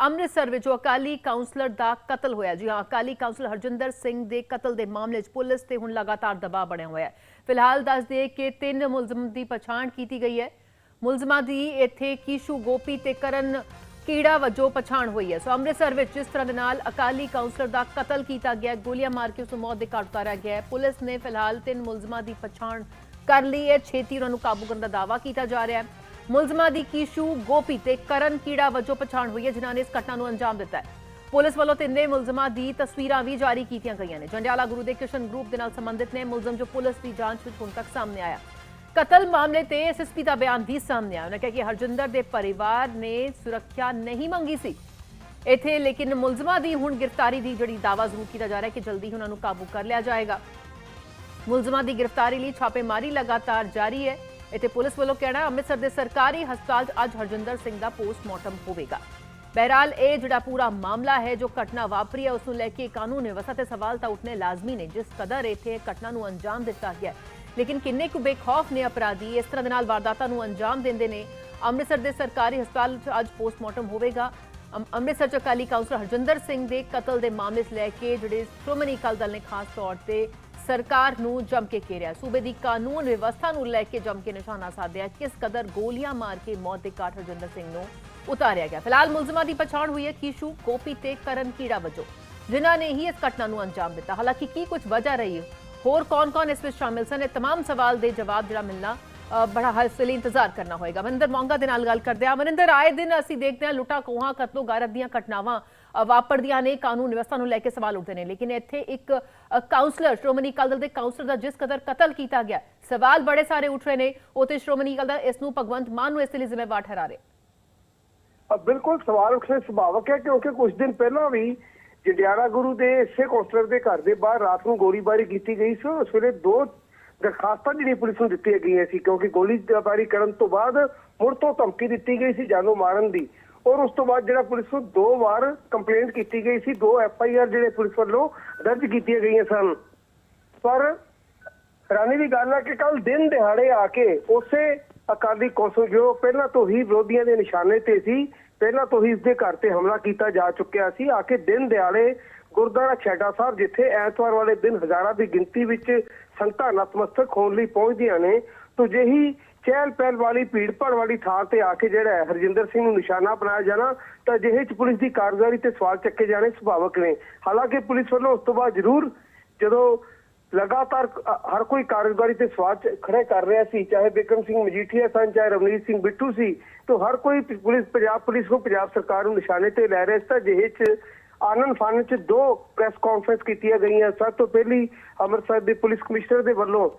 ਅੰਮ੍ਰਿਤਸਰ ਵਿੱਚ ਅਕਾਲੀ ਕਾਉਂਸਲਰ ਦਾ ਕਤਲ ਹੋਇਆ ਜੀ, ਹਾਂ, ਅਕਾਲੀ ਕਾਉਂਸਲਰ ਹਰਜਿੰਦਰ ਸਿੰਘ ਦੇ ਕਤਲ ਦੇ ਮਾਮਲੇ 'ਚ ਪੁਲਿਸ ਤੇ ਹੁਣ ਲਗਾਤਾਰ ਦਬਾਅ ਬਣਿਆ ਹੋਇਆ ਹੈ। ਫਿਲਹਾਲ ਦੱਸ ਦਈਏ ਕਿ ਤਿੰਨ ਮੁਲਜ਼ਮ ਦੀ ਪਛਾਣ ਕੀਤੀ ਗਈ ਹੈ। ਮੁਲਜ਼ਮਾਂ ਦੀ ਇੱਥੇ ਕੀਸ਼ੂ, ਗੋਪੀ ਤੇ ਕਰਨ ਕੀੜਾ ਵਜੋਂ ਪਛਾਣ ਹੋਈ ਹੈ। ਸੋ ਅੰਮ੍ਰਿਤਸਰ ਵਿੱਚ ਜਿਸ ਤਰ੍ਹਾਂ ਦੇ ਨਾਲ ਅਕਾਲੀ ਕਾਉਂਸਲਰ ਦਾ ਕਤਲ ਕੀਤਾ ਗਿਆ, ਗੋਲੀਆਂ ਮਾਰ ਕੇ ਉਸ ਨੂੰ ਮੌਤ ਦੇ ਘਾਟ ਉਤਾਰਿਆ ਗਿਆ ਹੈ। ਪੁਲਿਸ ਨੇ ਫਿਲਹਾਲ ਤਿੰਨ ਮੁਲਜ਼ਮਾਂ ਦੀ ਪਛਾਣ ਕਰ ਲਈ ਹੈ। ਛੇਤੀ ਉਹਨਾਂ ਨੂੰ ਕਾਬੂ ਕਰਨ ਦਾ ਦਾਅਵਾ ਕੀਤਾ ਜਾ ਰਿਹਾ ਹੈ। ਮੁਲਜ਼ਮਾਂ ਦੀ ਕੀਸ਼ੂ ਗੋਪੀ ਤੇ ਕਰਨ ਕੀੜਾ ਵਜੋਂ ਪਛਾਣ ਹੋਈ ਹੈ, ਜਿਨ੍ਹਾਂ ਨੇ ਇਸ ਘਟਨਾ ਨੂੰ ਅੰਜਾਮ ਦਿੱਤਾ ਹੈ। ਪੁਲਿਸ ਵੱਲੋਂ ਤਿੰਨੇ ਮੁਲਜ਼ਮਾਂ ਦੀ ਤਸਵੀਰਾਂ ਵੀ ਜਾਰੀ ਕੀਤੀਆਂ ਗਈਆਂ ਨੇ। ਜੰਡਿਆਲਾ ਗੁਰੂ ਦੇ ਕਿਸ਼ਨ ਗਰੁੱਪ ਦੇ ਨਾਲ ਸੰਬੰਧਿਤ ਨੇ ਮੁਲਜ਼ਮ ਜੋ ਪੁਲਿਸ ਦੀ ਜਾਂਚ ਵਿੱਚ ਹੁਣ ਤੱਕ ਸਾਹਮਣੇ ਆਇਆ। ਕਤਲ ਮਾਮਲੇ ਤੇ ਐਸਐਸਪੀ ਦਾ ਬਿਆਨ ਵੀ ਸਾਹਮਣੇ ਆਇਆ। ਉਹਨਾਂ ਕਿਹਾ ਕਿ ਹਰਜਿੰਦਰ ਦੇ ਪਰਿਵਾਰ ਨੇ ਸੁਰੱਖਿਆ ਨਹੀਂ ਮੰਗੀ ਸੀ। ਇੱਥੇ ਲੇਕਿਨ ਮੁਲਜ਼ਮਾਂ ਦੀ ਹੁਣ ਗ੍ਰਿਫਤਾਰੀ ਦੀ ਜਿਹੜੀ ਦਾਵਾ ਜ਼ਰੂਰ ਕੀਤਾ ਜਾ ਰਿਹਾ ਹੈ ਕਿ ਜਲਦੀ ਉਹਨਾਂ ਨੂੰ ਕਾਬੂ ਕਰ ਲਿਆ ਜਾਏਗਾ। ਮੁਲਜ਼ਮਾਂ ਦੀ ਗ੍ਰਿਫਤਾਰੀ ਲਈ ਛਾਪੇਮਾਰੀ ਲਗਾਤਾਰ ਜਾਰੀ ਹੈ। ਇੱਥੇ ਪੁਲਿਸ ਵੱਲੋਂ ਕਹਿਣਾ, ਅੰਮ੍ਰਿਤਸਰ ਦੇ ਸਰਕਾਰੀ ਹਸਪਤਾਲ 'ਚ ਅੱਜ ਹਰਜਿੰਦਰ ਸਿੰਘ ਦਾ ਪੋਸਟਮਾਰਟਮ ਹੋਵੇਗਾ। ਬਹਰਾਲ, ਇਹ ਜਿਹੜਾ ਪੂਰਾ ਮਾਮਲਾ ਹੈ, ਜੋ ਘਟਨਾ ਵਾਪਰੀ ਹੈ, ਉਸ ਨੂੰ ਲੈ ਕੇ ਕਾਨੂੰਨ ਵਿਵਸਥਾ ਤੇ ਸਵਾਲ ਤਾਂ ਉੱਠਨੇ ਲਾਜ਼ਮੀ ਨੇ, ਜਿਸ ਕਦਰ ਇੱਥੇ ਘਟਨਾ ਨੂੰ ਅੰਜਾਮ ਦਿੱਤਾ ਗਿਆ ਲੇਕਿਨ ਕਿੰਨੇ ਕੁ ਬੇਖੌਫ ਨੇ ਅਪਰਾਧੀ, ਇਸ ਤਰ੍ਹਾਂ ਦੇ ਨਾਲ ਵਾਰਦਾਤਾਂ ਨੂੰ ਅੰਜਾਮ ਦਿੰਦੇ ਨੇ। ਅੰਮ੍ਰਿਤਸਰ ਦੇ ਸਰਕਾਰੀ ਹਸਪਤਾਲ 'ਚ ਅੱਜ ਪੋਸਟਮਾਰਟਮ ਹੋਵੇਗਾ। ਅੰਮ੍ਰਿਤਸਰ 'ਚ ਅਕਾਲੀ ਕਾਉਂਸਲਰ ਹਰਜਿੰਦਰ ਸਿੰਘ ਦੇ ਕਤਲ ਦੇ ਮਾਮਲੇ 'ਚ ਲੈ ਕੇ ਜਿਹੜੇ ਸ਼੍ਰੋਮਣੀ ਅਕਾਲੀ ਦਲ ਨੇ ਖਾਸ ਤੌਰ ਤੇ ਸਰਕਾਰ ਨੂੰ ਜੰਮ ਕੇ ਘੇਰਿਆ ਸੂਬੇ ਦੀ ਕਾਨੂੰਨ ਵਿਵਸਥਾ ਨੂੰ ਲੈ ਕੇ ਜੰਮ ਕੇ ਨਿਸ਼ਾਨਾ ਸਾਧਿਆ ਕਿਸ ਕਦਰ ਗੋਲੀਆਂ ਮਾਰ ਕੇ ਮੌਤ ਦੇ ਘਾਟ ਹਰਜਿੰਦਰ ਸਿੰਘ ਨੂੰ ਉਤਾਰਿਆ ਗਿਆ ਫਿਲਹਾਲ ਮੁਲਜ਼ਮਾਂ ਦੀ ਪਛਾਣ ਹੋਈ ਹੈ ਕੀਸ਼ੂ ਗੋਪੀ ਤੇ ਕਰਨ ਕੀੜਾ ਵਜੋਂ ਜਿਨ੍ਹਾਂ ਨੇ ਹੀ ਇਸ ਘਟਨਾ ਨੂੰ ਅੰਜਾਮ ਦਿੱਤਾ ਹਾਲਾਂਕਿ ਕੀ ਕੁਝ ਵਜ੍ਹਾ ਰਹੀ ਹੈ ਹੋਰ ਕੌਣ-ਕੌਣ ਇਸ ਵਿੱਚ ਸ਼ਾਮਿਲ ਸਨ ਇਹ तमाम ਸਵਾਲ ਦੇ ਜਵਾਬ ਜਿਹੜਾ ਮਿਲਣਾ ਅ, ਬੜਾ ਹਸਲੇ ਇੰਤਜ਼ਾਰ ਕਰਨਾ ਹੋਏਗਾ। ਮਨਿੰਦਰ, ਮੌਂਗਾ ਦੇ ਨਾਲ ਗੱਲ ਕਰਦੇ ਹਾਂ। ਮਨਿੰਦਰ, ਆਏ ਦਿਨ ਅਸੀਂ ਦੇਖਦੇ ਹਾਂ ਲੁੱਟਾ ਕੋਹਾਂ ਕਤਲੋ ਗਾਰਤ ਦੀਆਂ ਘਟਨਾਵਾਂ ਵਾਪਰਦੀਆਂ ਨੇ, ਕਾਨੂੰਨ ਵਿਵਸਥਾ ਨੂੰ ਲੈ ਕੇ ਸਵਾਲ ਉੱਠਦੇ ਨੇ। ਲੇਕਿਨ ਇੱਥੇ ਇੱਕ ਕਾਉਂਸਲਰ ਸ਼੍ਰੋਮਣੀ ਅਕਾਲੀ ਦਲ ਦੇ ਕਾਉਂਸਲਰ ਦਾ ਜਿਸ ਕਦਰ ਕਤਲ ਕੀਤਾ ਗਿਆ, ਸਵਾਲ ਬੜੇ ਸਾਰੇ ਉੱਠ ਰਹੇ ਨੇ। ਉਹ ਸ਼੍ਰੋਮਣੀ ਅਕਾਲੀ ਦਲ ਇਸ ਨੂੰ ਭਗਵੰਤ ਮਾਨ ਨੂੰ ਇਸ ਲਈ ਜ਼ਿੰਮੇਵਾਰ ਠਹਿਰਾ ਰਹੇ। ਬਿਲਕੁਲ ਸਵਾਲ ਉੱਠਣੇ ਸੁਭਾਵਕ ਹੈ, ਕਿਉਂਕਿ ਕੁਝ ਦਿਨ ਪਹਿਲਾਂ ਵੀ ਜੰਡਿਆਲਾ ਗੁਰੂ ਦੇ ਇਸੇ ਕੌਂਸਲਰ ਦੇ ਘਰ ਦੇ ਬਾਹਰ ਰਾਤ ਨੂੰ ਗੋਲੀਬਾਰੀ ਕੀਤੀ ਗਈ ਸੀ। ਉਸ ਵੇਲੇ ਦੋ ਦਰਖਾਸਤਾਂ ਜਿਹੜੀਆਂ ਪੁਲਿਸ ਨੂੰ ਦਿੱਤੀਆਂ ਗਈਆਂ ਸੀ, ਕਿਉਂਕਿ ਗੋਲੀਬਾਰੀ ਕਰਨ ਤੋਂ ਬਾਅਦ ਮੁੜ ਤੋਂ ਧਮਕੀ ਦਿੱਤੀ ਗਈ ਸੀ ਜਾਨੋਂ ਮਾਰਨ ਦੀ। ਔਰ ਉਸ ਤੋਂ ਬਾਅਦ ਜਿਹੜਾ ਪੁਲਿਸ ਨੂੰ ਦੋ ਵਾਰ ਕੰਪਲੇਂਟ ਕੀਤੀ ਗਈ ਸੀ, ਦੋ ਐਫ ਆਈ ਆਰ ਜਿਹੜੇ ਪੁਲਿਸ ਵੱਲੋਂ ਦਰਜ ਕੀਤੀਆਂ ਗਈਆਂ ਸਨ। ਪਰ ਹੈਰਾਨੀ ਦੀ ਗੱਲ ਹੈ ਕਿ ਕੱਲ ਦਿਨ ਦਿਹਾੜੇ ਆ ਕੇ ਉਸੇ ਅਕਾਲੀ ਕੌਂਸਲ ਜੋ ਪਹਿਲਾਂ ਤੋਂ ਹੀ ਵਿਰੋਧੀਆਂ ਦੇ ਨਿਸ਼ਾਨੇ ਤੇ ਸੀ, ਪਹਿਲਾਂ ਤੋਂ ਹੀ ਇਸ ਦੇ ਘਰ ਤੇ ਹਮਲਾ ਕੀਤਾ ਜਾ ਚੁੱਕਿਆ ਸੀ, ਆ ਕੇ ਦਿਨ ਦਿਹਾੜੇ ਗੁਰਦੁਆਰਾ ਛੇੜਾ ਸਾਹਿਬ, ਜਿੱਥੇ ਐਤਵਾਰ ਵਾਲੇ ਦਿਨ ਹਜ਼ਾਰਾਂ ਦੀ ਗਿਣਤੀ ਵਿੱਚ ਸੰਗਤਾਂ ਨਤਮਸਤਕ ਹੋਣ ਲਈ ਪਹੁੰਚਦੀਆਂ ਨੇ। ਤੋਂ ਜਿਹੀ ਚਹਿਲ ਪਹਿਲ ਵਾਲੀ, ਭੀੜ ਭੜ ਵਾਲੀ ਥਾਂ ਤੇ ਆ ਕੇ ਜਿਹੜਾ ਹਰਜਿੰਦਰ ਸਿੰਘ ਨੂੰ ਨਿਸ਼ਾਨਾ ਬਣਾਇਆ ਜਾਣਾ ਤਾਂ ਜਿਹੇ ਚ ਪੁਲਿਸ ਦੀ ਕਾਰਗੁਜ਼ਾਰੀ ਤੇ ਸਵਾਲ ਚੱਕੇ ਜਾਣੇ ਸੁਭਾਵਕ ਨੇ। ਹਾਲਾਂਕਿ ਪੁਲਿਸ ਵੱਲੋਂ ਉਸ ਤੋਂ ਬਾਅਦ ਜ਼ਰੂਰ ਜਦੋਂ ਲਗਾਤਾਰ ਹਰ ਕੋਈ ਕਾਰਗੁਜ਼ਾਰੀ ਤੇ ਸਵਾਲ ਖੜੇ ਕਰ ਰਿਹਾ ਸੀ, ਚਾਹੇ ਬਿਕਰਮ ਸਿੰਘ ਮਜੀਠੀਆ ਸਨ, ਚਾਹੇ ਰਵਨੀਤ ਸਿੰਘ ਬਿੱਟੂ ਸੀ, ਤਾਂ ਹਰ ਕੋਈ ਪੁਲਿਸ, ਪੰਜਾਬ ਪੁਲਿਸ ਨੂੰ ਪੰਜਾਬ ਸਰਕਾਰ ਨੂੰ ਨਿਸ਼ਾਨੇ ਤੇ ਲੈ ਰਿਹਾ ਸੀ। ਤਾਂ ਜਿਹੇ ਚ ਆਨੰਦ ਫਾਨਨ ਚ ਦੋ ਪ੍ਰੈਸ ਕਾਨਫਰੰਸ ਕੀਤੀਆਂ ਗਈਆਂ। ਸਭ ਤੋਂ ਪਹਿਲੀ ਅੰਮ੍ਰਿਤਸਰ ਦੇ ਪੁਲਿਸ ਕਮਿਸ਼ਨਰ ਦੇ ਵੱਲੋਂ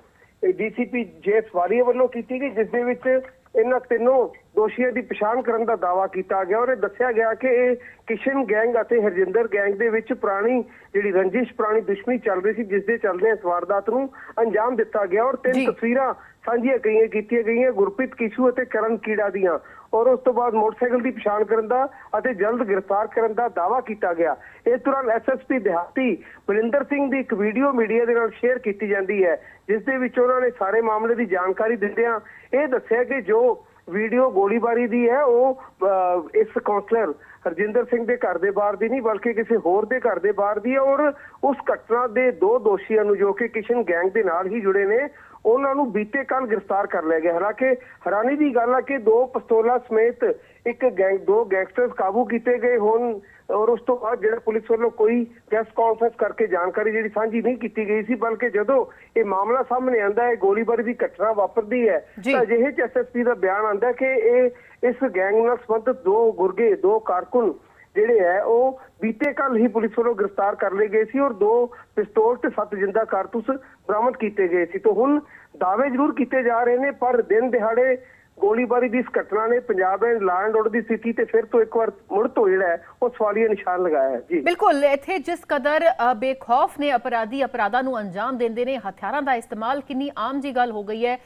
ਡੀਸੀਪੀ ਜੇ ਸਵਾਰੀਆ ਵੱਲੋਂ ਕੀਤੀ ਗਈ ਜਿਸ ਦੇ ਵਿੱਚ ਇਹਨਾਂ ਤਿੰਨੋਂ ਦੋਸ਼ੀਆਂ ਦੀ ਪਛਾਣ ਕਰਨ ਦਾ ਦਾਵਾ ਕੀਤਾ ਗਿਆ। ਔਰ ਇਹ ਦੱਸਿਆ ਗਿਆ ਕਿ ਇਹ ਕਿਸ਼ਨ ਗੈਂਗ ਅਤੇ ਹਰਜਿੰਦਰ ਗੈਂਗ ਦੇ ਵਿੱਚ ਪੁਰਾਣੀ ਜਿਹੜੀ ਰੰਜਿਸ਼ ਪੁਰਾਣੀ ਦੁਸ਼ਮਣੀ ਚੱਲ ਰਹੀ ਸੀ ਜਿਸ ਦੇ ਚੱਲਦੇ ਇਸ ਵਾਰਦਾਤ ਨੂੰ ਅੰਜਾਮ ਦਿੱਤਾ ਗਿਆ। ਔਰ। ਤਿੰਨ ਤਸਵੀਰਾਂ ਸਾਂਝੀਆਂ ਕਈਆਂ ਕੀਤੀਆਂ ਗਈਆਂ ਗੁਰਪ੍ਰੀਤ ਕਿਸ਼ੂ ਅਤੇ ਕਰਨ ਕੀੜਾ ਦੀਆਂ। ਔਰ ਉਸ ਤੋਂ ਬਾਅਦ ਮੋਟਰਸਾਈਕਲ ਦੀ ਪਛਾਣ ਕਰਨ ਦਾ ਅਤੇ ਜਲਦ ਗ੍ਰਿਫਤਾਰ ਕਰਨ ਦਾ ਦਾਵਾ ਕੀਤਾ ਗਿਆ। ਇਸ ਦੌਰਾਨ ਐਸਐਸਪੀ ਦਿਹਾਤੀ ਬਲਿੰਦਰ ਸਿੰਘ ਦੀ ਇੱਕ ਵੀਡੀਓ ਮੀਡੀਆ ਦੇ ਨਾਲ ਸ਼ੇਅਰ ਕੀਤੀ ਜਾਂਦੀ ਹੈ ਜਿਸ ਦੇ ਵਿੱਚ ਉਹਨਾਂ ਨੇ ਸਾਰੇ ਮਾਮਲੇ ਦੀ ਜਾਣਕਾਰੀ ਦਿੰਦਿਆਂ ਇਹ ਦੱਸਿਆ ਕਿ ਜੋ ਵੀਡੀਓ ਗੋਲੀਬਾਰੀ ਦੀ ਹੈ ਉਹ ਅਹ, ਇਸ ਕਾਉਂਸਲਰ ਹਰਜਿੰਦਰ ਸਿੰਘ ਦੇ ਘਰ ਦੇ ਬਾਹਰ ਦੀ ਨਹੀਂ ਬਲਕਿ ਕਿਸੇ ਹੋਰ ਦੇ ਘਰ ਦੇ ਬਾਹਰ ਦੀ ਹੈ ਔਰ ਉਸ ਘਟਨਾ ਦੇ ਦੋ ਦੋਸ਼ੀਆਂ ਨੂੰ ਜੋ ਕਿ ਕਿਸ਼ਨ ਗੈਂਗ ਦੇ ਨਾਲ ਹੀ ਜੁੜੇ ਨੇ ਉਹਨਾਂ ਨੂੰ ਬੀਤੇ ਕੱਲ ਗ੍ਰਿਫਤਾਰ ਕਰ ਲਿਆ ਗਿਆ ਹਾਲਾਂਕਿ ਹੈਰਾਨੀ ਦੀ ਗੱਲ ਹੈ ਕਿ ਦੋ ਪਿਸਤੌਲਾਂ ਸਮੇਤ ਇੱਕ ਗੈਂਗ ਦੋ ਗੈਂਗਸਟਰਸ ਕਾਬੂ ਕੀਤੇ ਗਏ ਹੁਣ ਔਰ ਉਸ ਤੋਂ ਬਾਅਦ ਜਿਹੜਾ ਪੁਲਿਸ ਵੱਲੋਂ ਕੋਈ ਪ੍ਰੈਸ ਕਾਨਫਰੰਸ ਕਰਕੇ ਜਾਣਕਾਰੀ ਜਿਹੜੀ ਸਾਂਝੀ ਨਹੀਂ ਕੀਤੀ ਗਈ ਸੀ ਬਲਕਿ ਜਦੋਂ ਇਹ ਮਾਮਲਾ ਸਾਹਮਣੇ ਆਂਦਾ ਹੈ ਗੋਲੀਬਾਰੀ ਦੀ ਘਟਨਾ ਵਾਪਰਦੀ ਹੈ। ਤਾਂ ਅਜਿਹੇ ਚ ਐਸਐਸਪੀ ਦਾ ਬਿਆਨ ਆਂਦਾ ਕਿ ਇਹ ਇਸ ਗੈਂਗ ਨਾਲ ਸੰਬੰਧਿਤ ਦੋ ਗੁਰਗੇ ਦੋ ਕਾਰਕੁਨ ਜਿਹੜੇ ਹੈ ਉਹ ਬੀਤੇ ਕੱਲ ਹੀ ਪੁਲਿਸ ਵੱਲੋਂ ਗ੍ਰਿਫਤਾਰ ਕਰ ਲਏ ਗਏ ਸੀ ਔਰ ਦੋ ਪਿਸਤੌਲ ਤੇ ਸੱਤ ਜਿੰਦਾ ਕਾਰਤੂਸ ਬਰਾਮਦ ਕੀਤੇ ਗਏ ਸੀ। ਤਾਂ ਹੁਣ ਦਾਅਵੇ ਜ਼ਰੂਰ ਕੀਤੇ ਜਾ ਰਹੇ ਨੇ, ਪਰ ਦਿਨ ਦਿਹਾੜੇ ਗੋਲੀਬਾਰੀ ਦੀ ਇਸ ਘਟਨਾ ਨੇ ਪੰਜਾਬ ਦੇ ਲਾਂ ਐਂਡ ਦੀ ਸਥਿਤੀ ਤੇ ਫਿਰ ਤੋਂ ਇੱਕ ਵਾਰ ਮੁੜ ਤੋਂ ਜਿਹੜਾ ਉਹ ਸਵਾਲੀਆ ਨਿਸ਼ਾਨ ਲਗਾਇਆ ਹੈ। ਜੀ। ਬਿਲਕੁਲ, ਇੱਥੇ ਜਿਸ ਕਦਰ ਬੇਖੌਫ ਨੇ ਅਪਰਾਧੀ ਅਪਰਾਧਾਂ ਨੂੰ ਅੰਜਾਮ ਦਿੰਦੇ ਨੇ, ਹਥਿਆਰਾਂ ਦਾ ਇਸਤੇਮਾਲ ਕਿੰਨੀ ਆਮ ਜੀ ਗੱਲ ਹੋ ਗਈ ਹੈ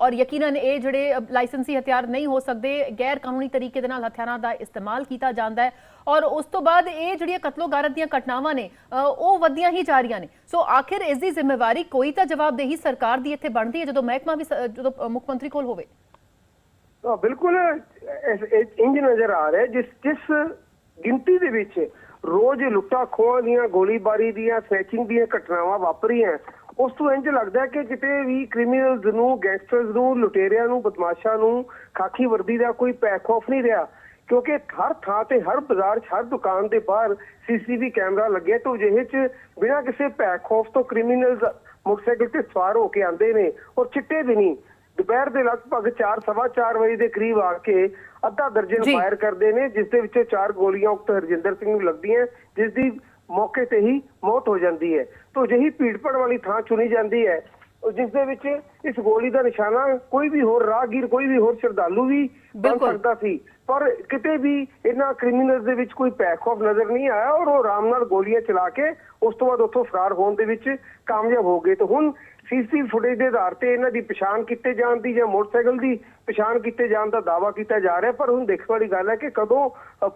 ਔਰ ਯਕੀਨਨ ਇਹ ਜਿਹੜੇ ਲਾਇਸੈਂਸੀ ਹਥਿਆਰ ਨਹੀਂ ਹੋ ਸਕਦੇ ਗੈਰ ਕਾਨੂੰਨੀ ਤਰੀਕੇ ਦੇ ਨਾਲ ਹਥਿਆਰਾਂ ਦਾ ਇਸਤੇਮਾਲ ਕੀਤਾ ਜਾਂਦਾ ਹੈ, ਔਰ ਉਸ ਤੋਂ ਬਾਅਦ ਇਹ ਜਿਹੜੀਆਂ ਕਤਲੋ-ਗਾਰਤ ਦੀਆਂ ਘਟਨਾਵਾਂ ਨੇ ਉਹ ਵਧੀਆਂ ਹੀ ਜਾ ਰਹੀਆਂ ਨੇ। ਸੋ ਆਖਿਰ ਇਸ ਦੀ ਜ਼ਿੰਮੇਵਾਰੀ ਕੋਈ ਤਾਂ ਜਵਾਬਦੇਹੀ ਸਰਕਾਰ ਦੀ ਇੱਥੇ ਬਣਦੀ ਹੈ, ਜਦੋਂ ਮਹਿਕਮਾ ਵੀ ਜਦੋਂ ਮੁੱਖ ਮੰਤਰੀ ਕੋਲ ਹੋਵੇ। ਹਾਂ, ਬਿਲਕੁਲ, ਇਸ- ਇੰਜ ਨਜ਼ਰ ਆ ਰਿਹਾ, ਜਿਸ ਜਿਸ ਗਿਣਤੀ ਦੇ ਵਿੱਚ ਰੋਜ਼ ਲੁੱਟਾਂ ਖੋਹਾਂ ਦੀਆਂ, ਗੋਲੀਬਾਰੀ ਦੀਆਂ, ਸਨੈਚਿੰਗ ਦੀਆਂ ਘਟਨਾਵਾਂ ਵਾਪਰੀਆਂ, ਉਸ ਤੋਂ ਇੰਜ ਲੱਗਦਾ ਕਿ ਕਿਤੇ ਵੀ ਕ੍ਰਿਮੀਨਲਸ ਨੂੰ ਗੈਂਗਸਟਰਸ ਨੂੰ, ਲੁਟੇਰਿਆਂ ਨੂੰ, ਬਦਮਾਸ਼ਾਂ ਨੂੰ ਖਾਕੀ ਵਰਦੀ ਦਾ ਕੋਈ ਭੈ ਖੌਫ ਨਹੀਂ ਰਿਹਾ, ਕਿਉਂਕਿ ਹਰ ਥਾਂ ਤੇ, ਹਰ ਬਾਜ਼ਾਰ 'ਚ, ਹਰ ਦੁਕਾਨ ਦੇ ਬਾਹਰ ਸੀਸੀਟੀਵੀ ਕੈਮਰਾ ਲੱਗਿਆ ਤੇ ਜਿਹੇ 'ਚ ਬਿਨਾਂ ਕਿਸੇ ਭੈ ਖੌਫ ਤੋਂ ਕ੍ਰਿਮੀਨਲਸ ਮੋਟਰਸਾਈਕਲ ਤੇ ਸਵਾਰ ਹੋ ਕੇ ਆਉਂਦੇ ਨੇ, ਔਰ ਚਿੱਟੇ ਵੀ ਨਹੀਂ। ਦੁਪਹਿਰ ਦੇ ਲਗਭਗ 4:30 ਵਜੇ ਦੇ ਕਰੀਬ ਆ ਕੇ ਅੱਧਾ ਦਰਜਨ। ਫਾਇਰ ਕਰਦੇ ਨੇ ਜਿਸ ਦੇ ਵਿੱਚੋਂ ਚਾਰ ਗੋਲੀਆਂ ਉਕਤ ਹਰਜਿੰਦਰ ਸਿੰਘ ਨੂੰ ਲੱਗਦੀਆਂ ਜਿਸ ਦੀ ਮੌਕੇ ਤੇ ਹੀ ਮੌਤ ਹੋ ਜਾਂਦੀ ਹੈ ਤੋਂ ਜਿਹੀ ਭੀੜਪੜ ਵਾਲੀ ਥਾਂ ਚੁਣੀ ਜਾਂਦੀ ਹੈ ਉਹ ਜਿਸ ਦੇ ਵਿੱਚ ਇਸ ਗੋਲੀ ਦਾ ਨਿਸ਼ਾਨਾ ਕੋਈ ਵੀ ਹੋਰ ਰਾਹਗੀਰ ਕੋਈ ਵੀ ਹੋਰ ਸ਼ਰਧਾਲੂ ਵੀ ਬਣ। ਸਕਦਾ ਸੀ ਪਰ ਕਿਤੇ ਵੀ ਇਹਨਾਂ ਕ੍ਰਿਮੀਨਲਸ ਦੇ ਵਿੱਚ ਕੋਈ ਭੈ ਖੌਫ ਨਜ਼ਰ ਨਹੀਂ ਆਇਆ ਔਰ ਉਹ ਆਰਾਮ ਨਾਲ ਗੋਲੀਆਂ ਚਲਾ ਕੇ ਉਸ ਤੋਂ ਬਾਅਦ ਉੱਥੋਂ ਫਰਾਰ ਹੋਣ ਦੇ ਵਿੱਚ ਕਾਮਯਾਬ ਹੋ ਗਏ ਤਾਂ ਹੁਣ ਸੀਸੀਟੀਵੀ ਫੁਟੇਜ ਦੇ ਆਧਾਰ ਤੇ ਇਹਨਾਂ ਦੀ ਪਛਾਣ ਕੀਤੇ ਜਾਣ ਦੀ ਜਾਂ ਮੋਟਰਸਾਈਕਲ ਦੀ ਪਛਾਣ ਕੀਤੇ ਜਾਣ ਦਾ ਦਾਵਾ ਕੀਤਾ ਜਾ ਰਿਹਾ ਪਰ ਹੁਣ ਦੇਖਣ ਵਾਲੀ ਗੱਲ ਹੈ ਕਿ ਕਦੋਂ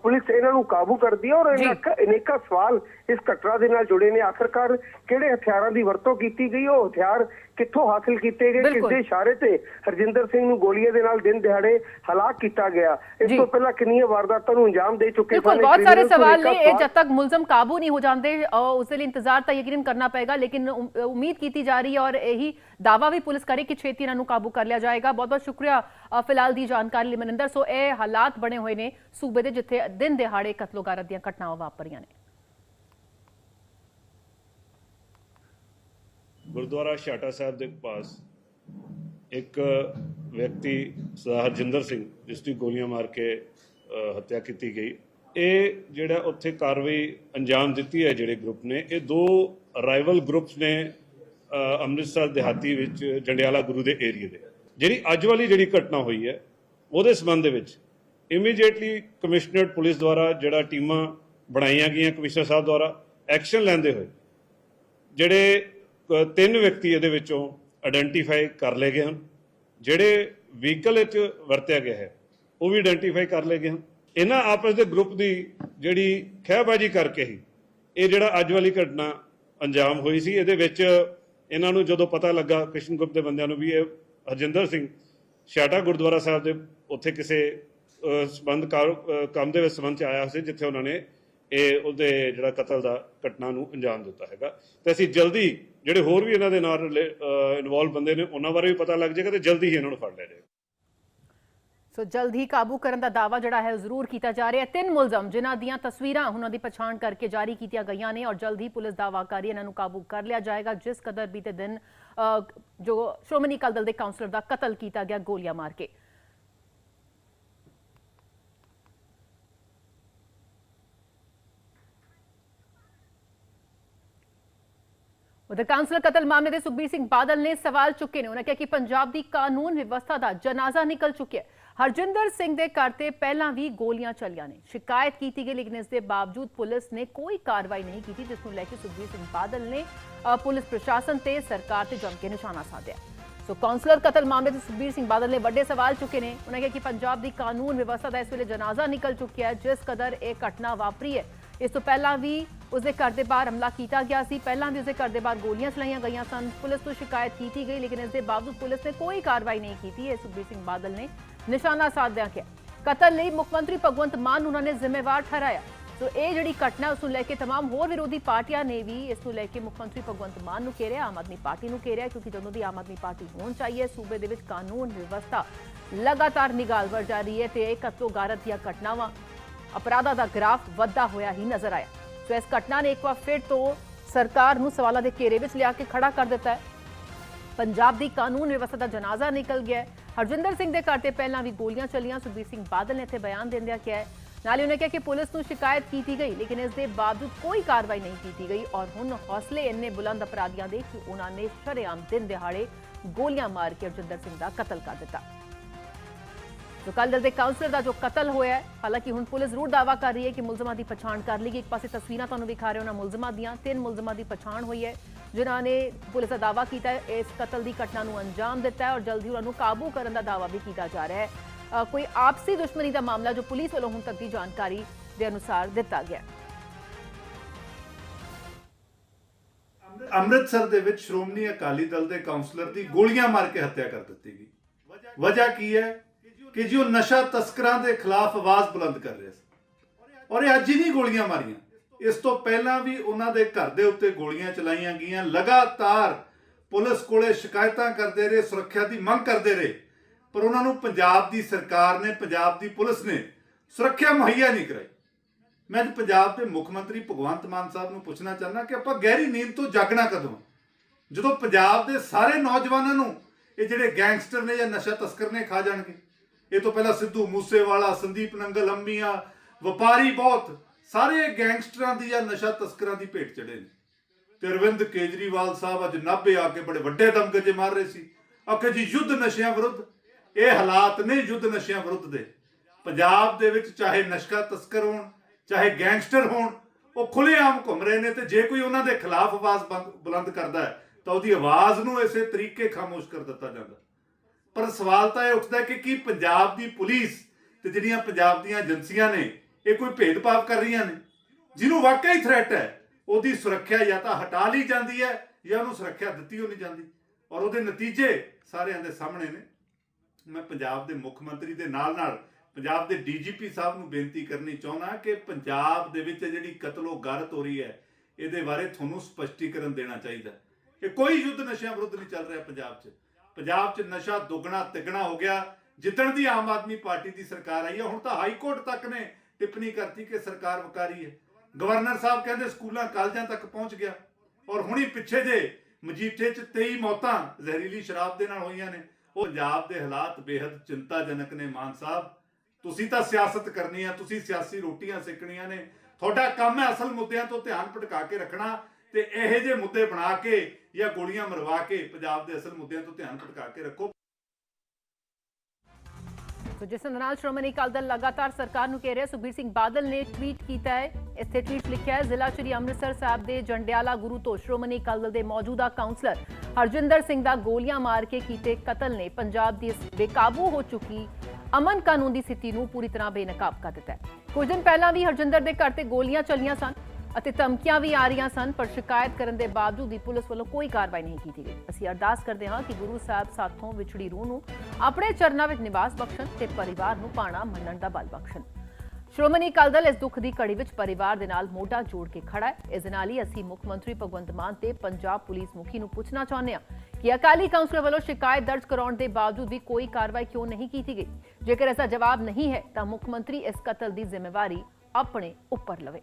ਪੁਲਿਸ ਇਹਨਾਂ ਨੂੰ ਕਾਬੂ ਕਰਦੀ ਹੈ ਔਰ ਅਨੇਕਾਂ ਸਵਾਲ ਇਸ ਘਟਨਾ ਦੇ ਨਾਲ ਜੁੜੇ ਨੇ। ਆਖਰਕਾਰ ਕਿਹੜੇ ਹਥਿਆਰਾਂ ਦੀ ਵਰਤੋਂ ਕੀਤੀ ਗਈ? ਉਹ ਹਥਿਆਰ ਕਿੱਥੋਂ ਹਾਸਲ ਕੀਤੇ ਗਏ? ਕਿਸ ਦੇ ਇਸ਼ਾਰੇ ਤੇ ਹਰਜਿੰਦਰ ਸਿੰਘ ਨੂੰ ਗੋਲੀਆਂ ਦੇ ਨਾਲ ਦਿਨ ਦਿਹਾੜੇ ਹਲਾਕ ਕੀਤਾ ਗਿਆ? ਇਸ ਤੋਂ ਪਹਿਲਾਂ ਕਿੰਨੀਆਂ ਵਾਰਦਾਤਾਂ ਨੂੰ ਅੰਜਾਮ ਦੇ ਚੁੱਕੇ ਸਨ ਬਹੁਤ ਸਾਰੇ ਸਵਾਲ ਨੇ। ਇਹ ਜਦ ਤੱਕ ਮੁਲਜ਼ਮ ਕਾਬੂ ਨਹੀਂ ਹੋ ਜਾਂਦੇ ਉਸ ਲਈ ਇੰਤਜ਼ਾਰ ਤਾਂ ਯਕੀਨ ਕਰਨਾ ਪਏਗਾ ਲੇਕਿਨ ਉਮੀਦ ਕੀਤੀ ਜਾ ਰਹੀ ਹੈ ਔਰ ਇਹੀ ਦਾਵਾ ਵੀ ਪੁਲਿਸ ਕਰੇ ਕਿ ਛੇਤੀ ਇਹਨਾਂ ਨੂੰ ਕਾਬੂ ਕਰ ਲਿਆ ਜਾਏਗਾ। ਬਹੁਤ ਬਹੁਤ ਸ਼ੁਕਰੀਆ ਫਿਲਹਾਲ ਦੀ ਜਾਣਕਾਰੀ ਲਈ ਮਨਿੰਦਰ ਸੋ ਇਹ ਹਾਲਾਤ ਬਣੇ ਹੋਏ ਨੇ ਸੂਬੇ ਦੇ ਜਿੱਥੇ ਦਿਨ ਦਿਹਾੜੇ ਕਤਲੋਗਾਰਤ ਦੀਆਂ ਘਟਨਾਵਾਂ ਵਾਪਰੀਆਂ ਨੇ। ਗੁਰਦੁਆਰਾ ਛਾਟਾ ਸਾਹਿਬ ਦੇ ਪਾਸ ਇੱਕ ਵਿਅਕਤੀ ਸਰਦਾਰ ਹਰਜਿੰਦਰ ਸਿੰਘ ਜਿਸ ਦੀ ਗੋਲੀਆਂ ਮਾਰ ਕੇ ਹੱਤਿਆ ਕੀਤੀ ਗਈ। ਇਹ ਜਿਹੜਾ ਉੱਥੇ ਕਾਰਵਾਈ ਅੰਜਾਮ ਦਿੱਤੀ ਹੈ ਜਿਹੜੇ ਗਰੁੱਪ ਨੇ ਇਹ ਦੋ ਰਾਈਵਲ ਗਰੁੱਪਸ ਨੇ ਅ, ਅੰਮ੍ਰਿਤਸਰ ਦਿਹਾਤੀ ਵਿੱਚ ਜੰਡਿਆਲਾ ਗੁਰੂ ਦੇ ਏਰੀਏ ਦੇ। ਜਿਹੜੀ ਅੱਜ ਵਾਲੀ ਜਿਹੜੀ ਘਟਨਾ ਹੋਈ ਹੈ, ਉਹਦੇ ਸੰਬੰਧ ਦੇ ਵਿੱਚ ਇਮੀਡੀਏਟਲੀ ਕਮਿਸ਼ਨਰਡ ਪੁਲਿਸ ਦੁਆਰਾ ਜਿਹੜਾ ਟੀਮਾਂ ਬਣਾਈਆਂ ਗਈਆਂ ਕਮਿਸ਼ਨਰ ਸਾਹਿਬ ਦੁਆਰਾ ਐਕਸ਼ਨ ਲੈਂਦੇ ਹੋਏ, ਜਿਹੜੇ ਤਿੰਨ ਵਿਅਕਤੀ ਇਹਦੇ ਵਿੱਚੋਂ ਆਇਡੈਂਟੀਫਾਈ ਕਰ ਲਏ ਗਏ ਹਨ। ਜਿਹੜੇ ਵਹੀਕਲ ਵਿੱਚ ਵਰਤਿਆ ਗਿਆ ਹੈ, ਉਹ ਵੀ ਆਇਡੈਂਟੀਫਾਈ ਕਰ ਲਏ ਗਏ ਹਨ। ਇਹਨਾਂ ਆਪਸ ਦੇ ਗਰੁੱਪ ਦੀ ਜਿਹੜੀ ਖਹਿਬਾਜੀ ਕਰਕੇ ਹੀ ਇਹ ਜਿਹੜਾ ਅੱਜ ਵਾਲੀ ਘਟਨਾ ਅੰਜਾਮ ਹੋਈ ਸੀ। ਇਹਦੇ ਵਿੱਚ ਇਹਨਾਂ ਨੂੰ ਜਦੋਂ ਪਤਾ ਲੱਗਾ ਕ੍ਰਿਸ਼ਨ ਗੁਪਤ ਦੇ ਬੰਦਿਆਂ ਨੂੰ ਵੀ ਇਹ ਹਰਜਿੰਦਰ ਸਿੰਘ ਛਾਟਾ ਗੁਰਦੁਆਰਾ ਸਾਹਿਬ ਦੇ ਉੱਥੇ ਕਿਸੇ ਅ, ਕੰਮ ਦੇ ਵਿੱਚ ਸੰਬੰਧ ਚ ਆਇਆ ਸੀ ਜਿੱਥੇ ਉਹਨਾਂ ਨੇ ਇਹ ਉਹਦੇ ਜਿਹੜਾ ਕਤਲ ਦਾ ਘਟਨਾ ਨੂੰ ਅੰਜਾਮ ਦਿੱਤਾ ਹੈਗਾ। ਤੇ ਅਸੀਂ ਜਲਦੀ ਜਿਹੜੇ ਹੋਰ ਵੀ ਇਹਨਾਂ ਦੇ ਨਾਲ ਇਨਵੋਲਵ ਬੰਦੇ ਨੇ ਉਹਨਾਂ ਬਾਰੇ ਵੀ ਪਤਾ ਲੱਗ ਜਾਏਗਾ ਤੇ ਜਲਦੀ ਹੀ ਇਹਨਾਂ ਨੂੰ ਫੜ ਲਿਆ ਜਾਏਗਾ। ਸੋ ਜਲਦ ਹੀ ਕਾਬੂ ਕਰਨ ਦਾ ਦਾਵਾ ਜਿਹੜਾ ਹੈ ਜ਼ਰੂਰ ਕੀਤਾ ਜਾ ਰਿਹਾ ਹੈ। ਤਿੰਨ ਮੁਲਜ਼ਮ ਜਿਨ੍ਹਾਂ ਦੀਆਂ ਤਸਵੀਰਾਂ ਉਹਨਾਂ ਦੀ ਪਛਾਣ ਕਰਕੇ ਜਾਰੀ ਕੀਤੀਆਂ ਗਈਆਂ ਨੇ ਔਰ ਜਲਦ ਹੀ ਪੁਲਿਸ ਦਾਅਵਾ ਕਰ ਰਹੀ ਇਹਨਾਂ ਨੂੰ ਕਾਬੂ ਕਰ ਲਿਆ ਜਾਏਗਾ ਜਿਸ ਕਦਰ ਬੀਤੇ ਦਿਨ ਜੋ ਸ਼੍ਰੋਮਣੀ ਅਕਾਲੀ ਦਲ ਦੇ ਕਾਉਂਸਲਰ ਦਾ ਕਤਲ ਕੀਤਾ ਗਿਆ ਗੋਲੀਆਂ ਮਾਰ ਕੇ ਉਧਰ ਕਾਉਂਸਲਰ ਕਤਲ ਮਾਮਲੇ ਦੇ ਸੁਖਬੀਰ ਸਿੰਘ ਬਾਦਲ ਨੇ ਸਵਾਲ ਚੁੱਕੇ ਨੇ ਉਹਨਾਂ ਕਿਹਾ ਕਿ ਪੰਜਾਬ ਦੀ ਕਾਨੂੰਨ ਵਿਵਸਥਾ ਦਾ ਜਨਾਜ਼ਾ ਨਿਕਲ ਚੁੱਕਿਆ ਹੈ ਹਰਜਿੰਦਰ ਸਿੰਘ ਦੇ ਘਰ ਤੇ ਪਹਿਲਾਂ ਵੀ ਗੋਲੀਆਂ ਚੱਲੀਆਂ ਨੇ। ਸ਼ਿਕਾਇਤ ਕੀਤੀ ਗਈ, ਲੇਕਿਨ ਇਸ ਦੇ ਬਾਵਜੂਦ ਪੁਲਿਸ ਨੇ ਕੋਈ ਕਾਰਵਾਈ ਨਹੀਂ ਕੀਤੀ, ਜਿਸ ਨੂੰ ਲੈ ਕੇ ਸੁਖਬੀਰ ਸਿੰਘ ਬਾਦਲ ਨੇ ਪੁਲਿਸ ਪ੍ਰਸ਼ਾਸਨ ਤੇ ਸਰਕਾਰ ਤੇ ਜਮ ਕੇ ਨਿਸ਼ਾਨਾ ਸਾਧਿਆ। ਸੋ ਕਾਉਂਸਲਰ ਕਤਲ ਮਾਮਲੇ ਤੇ ਸੁਖਬੀਰ ਸਿੰਘ ਬਾਦਲ ਨੇ ਵੱਡੇ ਸਵਾਲ ਚੁੱਕੇ ਨੇ। ਉਹਨਾਂ ਕਿਹਾ ਕਿ ਪੰਜਾਬ ਦੀ ਕਾਨੂੰਨ ਵਿਵਸਥਾ ਦਾ ਇਸ ਵੇਲੇ ਜਨਾਜ਼ਾ ਨਿਕਲ ਚੁੱਕਿਆ ਹੈ, ਜਿਸ ਕਦਰ ਇਹ ਘਟਨਾ ਵਾਪਰੀ ਹੈ। ਇਸ ਤੋਂ ਪਹਿਲਾਂ ਵੀ ਉਸਦੇ ਘਰ ਦੇ ਬਾਹਰ ਹਮਲਾ ਕੀਤਾ ਗਿਆ ਸੀ। ਪਹਿਲਾਂ ਵੀ ਉਸਦੇ ਘਰ ਦੇ ਬਾਹਰ ਗੋਲੀਆਂ ਚਲਾਈਆਂ ਗਈਆਂ ਸਨ। ਪੁਲਿਸ ਤੋਂ ਸ਼ਿਕਾਇਤ ਕੀਤੀ ਗਈ, ਲੇਕਿਨ ਇਸ ਦੇ ਬਾਵਜੂਦ ਪੁਲਿਸ ਨੇ ਕੋਈ ਕਾਰਵਾਈ ਨਹੀਂ ਕੀਤੀ। ਹੈ ਸੁਖਬੀਰ ਸਿੰਘ ਬਾਦਲ ਨੇ ਨਿਸ਼ਾਨਾ ਸਾਧਿਆ ਕਿ ਕਤਲ ਲਈ ਮੁੱਖ ਮੰਤਰੀ ਭਗਵੰਤ ਮਾਨ ਨੂੰ ਉਹਨਾਂ ਨੇ ਜ਼ਿੰਮੇਵਾਰ ਠਹਿਰਾਇਆ ਸੋ ਇਹ ਜਿਹੜੀ ਘਟਨਾ ਉਸ ਨੂੰ ਲੈ ਕੇ तमाम ਹੋਰ ਵਿਰੋਧੀ ਪਾਰਟੀਆਂ ਨੇ ਵੀ ਇਸ ਨੂੰ ਲੈ ਕੇ ਮੁੱਖ ਮੰਤਰੀ ਭਗਵੰਤ ਮਾਨ ਨੂੰ ਘੇਰਿਆ ਆਮ ਆਦਮੀ ਪਾਰਟੀ ਨੂੰ ਘੇਰਿਆ ਕਿਉਂਕਿ ਜਦੋਂ ਦੀ ਆਮ ਆਦਮੀ ਪਾਰਟੀ ਹੋਣ ਚਾਹੀਏ ਸੂਬੇ ਦੇ ਵਿੱਚ ਕਾਨੂੰਨ ਵਿਵਸਥਾ ਲਗਾਤਾਰ ਨਿਗਾਲ ਵਰ ਜਾ ਰਹੀ ਹੈ ਤੇ ਇਹ ਕਤਲੋ ਗਾਰਤ ਦੀਆਂ ਘਟਨਾਵਾਂ ਅਪਰਾਧਾਂ ਦਾ ਗ੍ਰਾਫ ਵੱਧਦਾ ਹੋਇਆ ਹੀ ਨਜ਼ਰ ਆਇਆ ਸੋ ਇਸ ਘਟਨਾ ਨੇ ਇੱਕ ਵਾਰ ਫਿਰ ਤੋਂ ਸਰਕਾਰ ਨੂੰ ਸਵਾਲਾਂ ਦੇ ਘੇਰੇ ਵਿੱਚ ਲਿਆ ਕੇ ਖੜਾ ਕਰ ਦਿੱਤਾ ਹੈ ਪੰਜਾਬ ਦੀ ਕਾਨੂੰਨ ਵਿਵਸਥਾ ਦਾ ਜਨਾਜ਼ਾ ਨਿਕਲ ਗਿਆ ਹੈ ਹਰਜਿੰਦਰ ਸਿੰਘ ਦੇ ਘਰ ਤੇ ਪਹਿਲਾਂ ਵੀ ਗੋਲੀਆਂ ਚੱਲੀਆਂ। ਸੁਖਬੀਰ ਸਿੰਘ ਬਾਦਲ ਨੇ ਇੱਥੇ ਬਿਆਨ ਦਿੰਦਿਆਂ ਕਿਹਾ ਹੈ। ਨਾਲ ਹੀ ਉਹਨੇ ਕਿਹਾ ਕਿ ਪੁਲਿਸ ਨੂੰ ਸ਼ਿਕਾਇਤ ਕੀਤੀ ਗਈ, ਲੇਕਿਨ ਇਸ ਦੇ ਬਾਵਜੂਦ ਕੋਈ ਕਾਰਵਾਈ ਨਹੀਂ ਕੀਤੀ ਗਈ ਔਰ ਹੁਣ ਹੌਸਲੇ ਇੰਨੇ ਬੁਲੰਦ ਅਪਰਾਧੀਆਂ ਦੇ ਕਿ ਉਹਨਾਂ ਨੇ ਸ਼ਰੇਆਮ ਦਿਨ ਦਿਹਾੜੇ ਗੋਲੀਆਂ ਮਾਰ ਕੇ ਹਰਜਿੰਦਰ ਸਿੰਘ ਦਾ ਕਤਲ ਕਰ ਦਿੱਤਾ। ਜੋ ਕੱਲ੍ਹ ਦਲ ਦੇ ਕਾਉਂਸਲਰ ਦਾ ਜੋ ਕਤਲ ਹੋਇਆ ਹੈ, ਹਾਲਾਂਕਿ ਹੁਣ ਪੁਲਿਸ ਜ਼ਰੂਰ ਦਾਅਵਾ ਕਰ ਰਹੀ ਹੈ ਕਿ ਮੁਲਜ਼ਮਾਂ ਦੀ ਪਛਾਣ ਕਰ ਲਈ ਗਈ। ਇੱਕ ਪਾਸੇ ਤਸਵੀਰਾਂ ਤੁਹਾਨੂੰ ਵਿਖਾ ਰਹੇ ਉਹਨਾਂ ਮੁਲਜ਼ਮਾਂ ਦੀਆਂ, ਤਿੰਨ ਮੁਲਜ਼ਮਾਂ ਦੀ ਪਛਾਣ ਹੋਈ ਹੈ। ਜਿਨ੍ਹਾਂ ਨੇ ਪੁਲਿਸ ਦਾ ਦਾਅਵਾ ਕੀਤਾ ਇਸ ਕਤਲ ਦੀ ਘਟਨਾ ਨੂੰ ਅੰਜਾਮ ਦਿੱਤਾ ਹੈ ਔਰ ਜਲਦੀ ਉਹਨਾਂ ਨੂੰ ਕਾਬੂ ਕਰਨ ਦਾ ਦਾਅਵਾ ਵੀ ਕੀਤਾ ਜਾ ਰਿਹਾ ਹੈ। ਕੋਈ ਆਪਸੀ ਦੁਸ਼ਮਣੀ ਦਾ ਮਾਮਲਾ ਜੋ ਪੁਲਿਸ ਵੱਲੋਂ ਹੁਣ ਤੱਕ ਦੀ ਜਾਣਕਾਰੀ ਦੇ ਅਨੁਸਾਰ ਦਿੱਤਾ ਗਿਆ ਅੰਮ੍ਰਿਤਸਰ ਦੇ ਵਿੱਚ ਸ਼੍ਰੋਮਣੀ ਅਕਾਲੀ ਦਲ ਦੇ ਕਾਉਂਸਲਰ ਦੀ ਗੋਲੀਆਂ ਮਾਰ ਕੇ ਹੱਤਿਆ ਕਰ ਦਿੱਤੀ ਗਈ। ਵਜ੍ਹਾ ਕੀ ਹੈ? ਕਿ ਜੀ ਉਹ ਨਸ਼ਾ ਤਸਕਰਾਂ ਦੇ ਖਿਲਾਫ ਆਵਾਜ਼ ਬੁਲੰਦ ਕਰ ਰਿਹਾ ਸੀ। ਔਰ ਇਹ ਅੱਜ ਹੀ ਨਹੀਂ ਗੋਲੀਆਂ ਮਾਰੀਆਂ। ਇਸ ਤੋਂ ਪਹਿਲਾਂ ਵੀ ਉਹਨਾਂ ਦੇ ਘਰ ਦੇ ਉੱਤੇ ਗੋਲੀਆਂ ਚਲਾਈਆਂ ਗਈਆਂ। ਲਗਾਤਾਰ ਪੁਲਿਸ ਕੋਲੇ ਸ਼ਿਕਾਇਤਾਂ ਕਰਦੇ ਰਹੇ, ਸੁਰੱਖਿਆ ਦੀ ਮੰਗ ਕਰਦੇ ਰਹੇ। ਪਰ ਉਹਨਾਂ ਨੂੰ ਪੰਜਾਬ ਦੀ ਸਰਕਾਰ ਨੇ, ਪੰਜਾਬ ਦੀ ਪੁਲਿਸ ਨੇ ਸੁਰੱਖਿਆ ਮੁਹੱਈਆ ਨਹੀਂ ਕਰਾਈ। ਮੈਂ ਪੰਜਾਬ ਦੇ ਮੁੱਖ ਮੰਤਰੀ ਭਗਵੰਤ ਮਾਨ ਸਾਹਿਬ ਨੂੰ ਪੁੱਛਣਾ ਚਾਹੁੰਦਾ ਕਿ ਆਪਾਂ ਗਹਿਰੀ ਨੀਂਦ ਤੋਂ ਜਾਗਣਾ ਕਦੋਂ? ਜਦੋਂ ਪੰਜਾਬ ਦੇ ਸਾਰੇ ਨੌਜਵਾਨਾਂ ਨੂੰ ਇਹ ਜਿਹੜੇ ਗੈਂਗਸਟਰ ਨੇ ਜਾਂ ਨਸ਼ਾ ਤਸਕਰ ਨੇ ਖਾ ਜਾਣਗੇ। ਇਹ ਤੋਂ ਪਹਿਲਾਂ ਸਿੱਧੂ ਮੂਸੇਵਾਲਾ, ਸੰਦੀਪ ਨੰਗਲ ਅੰਮੀਆਂ, ਵਪਾਰੀ ਬਹੁਤ ਸਾਰੇ ਗੈਂਗਸਟਰਾਂ ਦੀ ਜਾਂ ਨਸ਼ਾ ਤਸਕਰਾਂ ਦੀ ਭੇਟ ਚੜੇ ਨੇ। ਤੇ ਅਰਵਿੰਦ ਕੇਜਰੀਵਾਲ ਸਾਹਿਬ ਅੱਜ ਨਾਭੇ ਆ ਕੇ ਬੜੇ ਵੱਡੇ ਦਮਗਜੇ ਮਾਰ ਰਹੇ ਸੀ। ਆਖੇ ਜੀ, ਯੁੱਧ ਨਸ਼ਿਆਂ ਵਿਰੁੱਧ। ਇਹ ਹਾਲਾਤ ਨੇ ਯੁੱਧ ਨਸ਼ਿਆਂ ਵਿਰੁੱਧ ਦੇ। ਪੰਜਾਬ ਦੇ ਵਿੱਚ ਚਾਹੇ ਨਸ਼ਾ ਤਸਕਰ ਹੋਣ, ਚਾਹੇ ਗੈਂਗਸਟਰ ਹੋਣ, ਉਹ ਖੁੱਲੇਆਮ ਘੁੰਮ ਰਹੇ ਨੇ ਤੇ ਜੇ ਕੋਈ ਉਹਨਾਂ ਦੇ ਖਿਲਾਫ ਆਵਾਜ਼ ਬੰਦ- ਬੁਲੰਦ ਕਰਦਾ ਹੈ, ਤਾਂ ਉਹਦੀ ਆਵਾਜ਼ ਨੂੰ ਇਸੇ ਤਰੀਕੇ ਖਾਮੋਸ਼ ਕਰ ਦਿੱਤਾ ਜਾਂਦਾ। ਪਰ ਸਵਾਲ ਤਾਂ ਇਹ ਉੱਠਦਾ ਕਿ ਕੀ ਪੰਜਾਬ ਦੀ ਪੁਲਿਸ ਤੇ ਜਿਹੜੀਆਂ ਪੰਜਾਬ ਦੀਆਂ ਏਜੰਸੀਆਂ ਨੇ ਇਹ ਕੋਈ ਭੇਦਭਾਵ ਕਰ ਰਹੀਆਂ ਨੇ। ਜਿਹਨੂੰ ਵਾਕਈ ਥ੍ਰੈਟ ਹੈ, ਉਹਦੀ ਸੁਰੱਖਿਆ ਜਾਂ ਤਾਂ ਹਟਾ ਲਈ ਜਾਂਦੀ ਹੈ ਜਾਂ ਉਹਨੂੰ ਸੁਰੱਖਿਆ ਦਿੱਤੀ ਹੋ ਨਹੀਂ ਜਾਂਦੀ। ਔਰ ਉਹਦੇ ਨਤੀਜੇ ਸਾਰਿਆਂ ਦੇ ਸਾਹਮਣੇ ਨੇ। ਮੈਂ ਪੰਜਾਬ ਦੇ ਮੁੱਖ ਮੰਤਰੀ ਦੇ ਨਾਲ ਨਾਲ ਪੰਜਾਬ ਦੇ ਡੀਜੀਪੀ ਸਾਹਿਬ ਨੂੰ ਬੇਨਤੀ ਕਰਨੀ ਚਾਹੁੰਦਾ ਕਿ ਪੰਜਾਬ ਦੇ ਵਿੱਚ ਜਿਹੜੀ ਕਤਲੋ ਗਾਰਤ ਹੋ ਰਹੀ ਹੈ ਇਹਦੇ ਬਾਰੇ ਤੁਹਾਨੂੰ ਸਪਸ਼ਟੀਕਰਨ ਦੇਣਾ ਚਾਹੀਦਾ ਕਿ ਕੋਈ ਯੁੱਧ ਨਸ਼ਿਆਂ ਵਿਰੁੱਧ ਨਹੀਂ ਚੱਲ ਰਿਹਾ ਪੰਜਾਬ 'ਚ। ਪੰਜਾਬ 'ਚ ਨਸ਼ਾ ਦੁੱਗਣਾ ਤਿੱਗਣਾ ਹੋ ਗਿਆ। ਜਿੱਦਣ ਦੀ ਆਮ ਆਦਮੀ ਪਾਰਟੀ ਦੀ ਸਰਕਾਰ ਆਈ ਹੈ, ਹੁਣ ਤਾਂ ਹਾਈ ਕੋਰਟ ਤੱਕ ਨੇ। ਟਿੱਪਣੀ ਕਰਤੀ ਕਿ ਸਰਕਾਰ ਵਕਾਰੀ ਹੈ। ਗਵਰਨਰ ਸਾਹਿਬ ਕਹਿੰਦੇ ਸਕੂਲਾਂ, ਕਾਲਜਾਂ ਤੱਕ ਪਹੁੰਚ ਗਿਆ। ਔਰ ਹੁਣੀ ਪਿੱਛੇ ਜੇ ਮਜੀਠੇ 'ਚ 23 ਮੌਤਾਂ ਜ਼ਹਿਰੀਲੀ ਸ਼ਰਾਬ ਦੇ ਨਾਲ ਹੋਈਆਂ ਨੇ, ਉਹ ਪੰਜਾਬ ਦੇ ਹਾਲਾਤ ਬੇहद ਚਿੰਤਾਜਨਕ ਨੇ ਮਾਨ ਸਾਹਿਬ। ਤੁਸੀਂ ਤਾਂ ਸਿਆਸਤ ਕਰਨੀ ਆ, ਤੁਸੀਂ ਸਿਆਸੀ ਰੋਟੀਆਂ ਸੇਕਣੀਆਂ ਨੇ। ਤੁਹਾਡਾ ਕੰਮ ਹੈ ਅਸਲ ਮੁੱਦਿਆਂ ਤੋਂ ਧਿਆਨ ਭਟਕਾ ਕੇ ਰੱਖਣਾ ਤੇ ਇਹੋ ਜਿਹੇ ਮੁੱਦੇ ਬਣਾ ਕੇ ਜਾਂ ਗੋਲੀਆਂ ਮਰਵਾ ਕੇ ਪੰਜਾਬ ਦੇ ਅਸਲ ਮੁੱਦਿਆਂ ਤੋਂ ਧਿਆਨ ਭਟਕਾ ਕੇ ਰੱਖੋ। ਸੋ ਜਿਸ ਦੇ ਨਾਲ ਸ਼੍ਰੋਮਣੀ ਅਕਾਲੀ ਦਲ ਲਗਾਤਾਰ ਸਰਕਾਰ ਨੂੰ ਕਹਿ ਰਿਹਾ, ਸੁਖਬੀਰ ਸਿੰਘ ਬਾਦਲ ਨੇ ਟਵੀਟ ਕੀਤਾ ਹੈ। ਇੱਥੇ ਟਵੀਟ ਲਿਖਿਆ ਹੈ, ਜ਼ਿਲ੍ਹਾ ਸ਼੍ਰੀ ਅੰਮ੍ਰਿਤਸਰ ਸਾਹਿਬ ਦੇ ਜੰਡਿਆਲਾ ਗੁਰੂ ਤੋਂ ਸ਼੍ਰੋਮਣੀ ਅਕਾਲੀ ਦਲ ਦੇ ਮੌਜੂਦਾ ਕਾਉਂਸਲਰ ਹਰਜਿੰਦਰ ਸਿੰਘ ਦਾ ਗੋਲੀਆਂ ਮਾਰ ਕੇ ਕੀਤੇ ਕਤਲ ਨੇ ਪੰਜਾਬ ਦੀ ਇਸ ਬੇਕਾਬੂ ਹੋ ਚੁੱਕੀ ਅਮਨ ਕਾਨੂੰਨ ਦੀ ਸਥਿਤੀ ਨੂੰ ਪੂਰੀ ਤਰ੍ਹਾਂ ਬੇਨਕਾਬ ਕਰ ਦਿੱਤਾ ਹੈ। ਕੁਝ ਦਿਨ ਪਹਿਲਾਂ ਵੀ ਹਰਜਿੰਦਰ ਦੇ ਘਰ ਤੇ ਗੋਲੀਆਂ ਚੱਲੀਆਂ ਸਨ। ਅਤੇ ਧਮਕੀਆਂ ਵੀ ਆ ਰਹੀਆਂ ਸਨ, ਪਰ ਸ਼ਿਕਾਇਤ ਕਰਨ ਦੇ ਬਾਵਜੂਦ ਵੀ ਪੁਲਿਸ ਵੱਲੋਂ ਕੋਈ ਕਾਰਵਾਈ ਨਹੀਂ ਕੀਤੀ ਗਈ। ਅਸੀਂ ਅਰਦਾਸ ਕਰਦੇ ਹਾਂ ਕਿ ਗੁਰੂ ਸਾਹਿਬ ਸਾਥੋਂ ਵਿਛੜੀ ਰੂਹ ਨੂੰ ਆਪਣੇ ਚਰਨਾਂ ਵਿੱਚ ਨਿਵਾਸ ਬਖਸ਼ਣ ਤੇ ਪਰਿਵਾਰ ਨੂੰ ਪਾਣਾ ਮੰਨਣ ਦਾ ਬਲ ਬਖਸ਼ਣ। ਸ਼੍ਰੋਮਣੀ ਅਕਾਲੀ ਦਲ ਇਸ ਦੁੱਖ ਦੀ ਘੜੀ ਵਿੱਚ ਪਰਿਵਾਰ ਦੇ ਨਾਲ ਮੋਢਾ ਜੋੜ ਕੇ ਖੜਾ ਹੈ। ਇਸ ਦੇ ਨਾਲ ਹੀ ਅਸੀਂ ਮੁੱਖ ਮੰਤਰੀ ਭਗਵੰਤ ਮਾਨ ਤੇ ਪੰਜਾਬ ਪੁਲਿਸ ਮੁਖੀ ਨੂੰ ਪੁੱਛਣਾ ਚਾਹੁੰਦੇ ਹਾਂ ਕਿ ਅਕਾਲੀ ਕੌਂਸਲ ਵੱਲੋਂ ਸ਼ਿਕਾਇਤ ਦਰਜ ਕਰਾਉਣ ਦੇ ਬਾਵਜੂਦ ਵੀ ਕੋਈ ਕਾਰਵਾਈ ਕਿਉਂ ਨਹੀਂ ਕੀਤੀ ਗਈ? ਜੇਕਰ ਐਸਾ ਜਵਾਬ ਨਹੀਂ ਹੈ, ਤਾਂ ਮੁੱਖ ਮੰਤਰੀ ਇਸ ਕਤਲ ਦੀ ਜ਼ਿੰਮੇਵਾਰੀ ਆਪਣੇ ਉੱਪਰ ਲਵੇ।